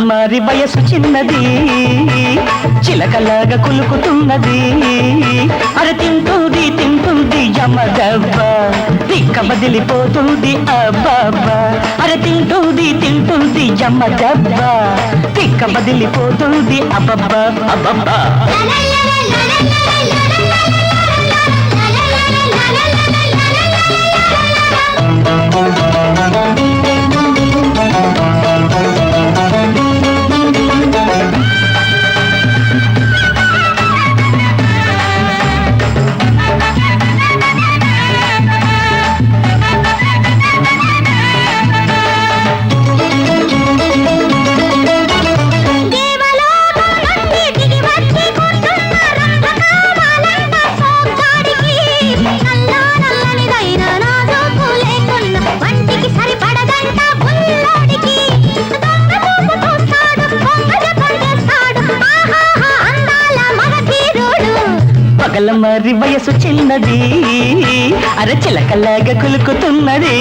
మారి వయసు చిన్నది చిలకలాగా కులుకుతున్నది అర తింటుంది తింటుంది యమదవ్వ తిక్క బదిలిపోతుంది అబ్బబ్బా అర తింటుంది తింటుంది యమదవ్వ తిక్క బదిలిపోతుంది అబ్బబ్బా అబ్బబ్బా పగల మరి వయసు చిన్నది. అర చిలకలాగా కులుకుతున్నది.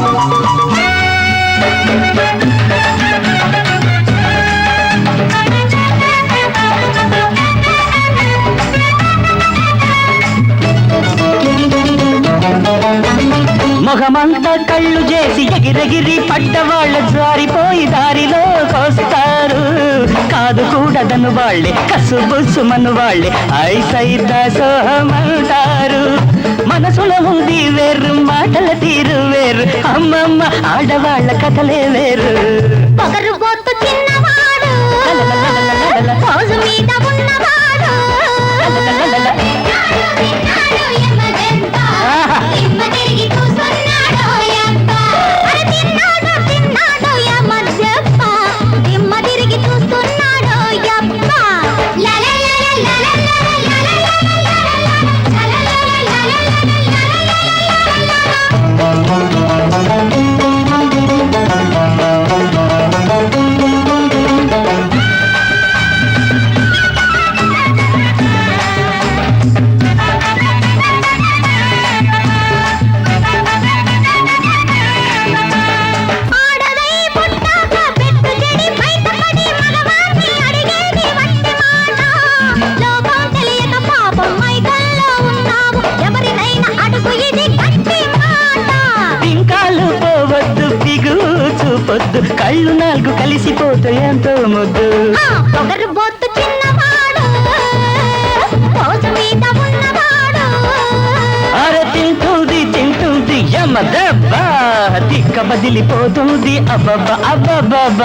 Thank you. మొహమంతా కళ్ళు చేసి ఎగిరెగిరి పడ్డవాళ్ళ జారిపోయి దారిలోకొస్తారు కాదు కూడదను వాళ్ళే కసుబుసుమను వాళ్ళే ఐసైత సోహమంటారు. మనసులో ఉంది వేరు మాటల తీరు వేరు అమ్మమ్మ ఆడవాళ్ళ కథలే వేరు. పొగరు బొత్తు కళ్ళు నాలుగు కలిసిపోతే ఎంతో ముద్దు. పొగరు బొత్తు చిన్నవాడు. రోజు మీద ఉన్నవాడు. అరే తింటుంది తింటుంది యమ దెబ్బ. తిక్క బదిలిపోతుంది అబ్బబ్బ అబ్బబ్బబ్బ.